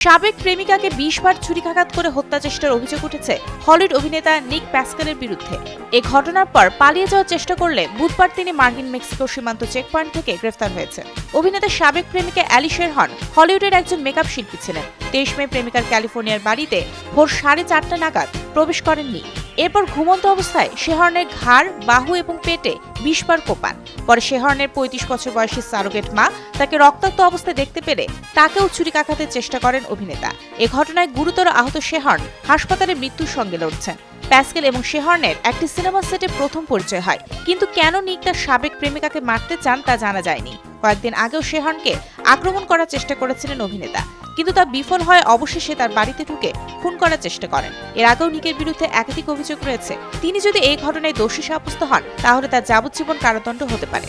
সাবেক প্রেমিকাকে বিশবার ছুরিকাঘাত করে হত্যা চেষ্টার অভিযোগ উঠেছে হলিউড অভিনেতা নিক প্যাসকেলের বিরুদ্ধে। এ ঘটনার পর পালিয়ে যাওয়ার চেষ্টা করলে বুধবার তিনি মার্কিন মেক্সিকো সীমান্ত চেকপয়েন্ট থেকে গ্রেফতার হয়েছে অভিনেতা সাবেক প্রেমিকা অ্যালিশের হন হলিউডের একজন মেকআপ শিল্পী ছিলেন। তেইশ মে প্রেমিকার ক্যালিফোর্নিয়ার বাড়িতে ভোর সাড়ে চারটা নাগাদ প্রবেশ করেননি। এরপর ঘুমন্ত অবস্থায় শেহরনের ঘাড়, বাহু এবং পেটে বিশবার কোপান। পরে শেহরনের পঁয়ত্রিশ বছর বয়সী সারোগেট মা তাকে রক্তাক্ত অবস্থায় দেখতে পেলে তাকেও ছুরিকাঘাতের চেষ্টা করেন অভিনেতা। এ ঘটনায় গুরুতর আহত শেহর্ন হাসপাতালে মৃত্যুর সঙ্গে লড়ছেন। প্যাসকেল এবং শেহর্নের একটি সিনেমা সেটে প্রথম পরিচয় হয়। কিন্তু কেন নিক তার সাবেক প্রেমিকাকে মারতে চান তা জানা যায়নি। কয়েকদিন আগেও শেহর্নকে আক্রমণ করার চেষ্টা করেছিলেন অভিনেতা। কিন্তু তা বিফল হয় অবশেষে তার বাড়িতে ঢুকে খুন করার চেষ্টা করেন। এর আগেও নিকের বিরুদ্ধে একাধিক অভিযোগ রয়েছে। তিনি যদি এই ঘটনায় দোষী সাব্যস্ত হন, তাহলে তার যাবজ্জীবন কারাদণ্ড হতে পারে।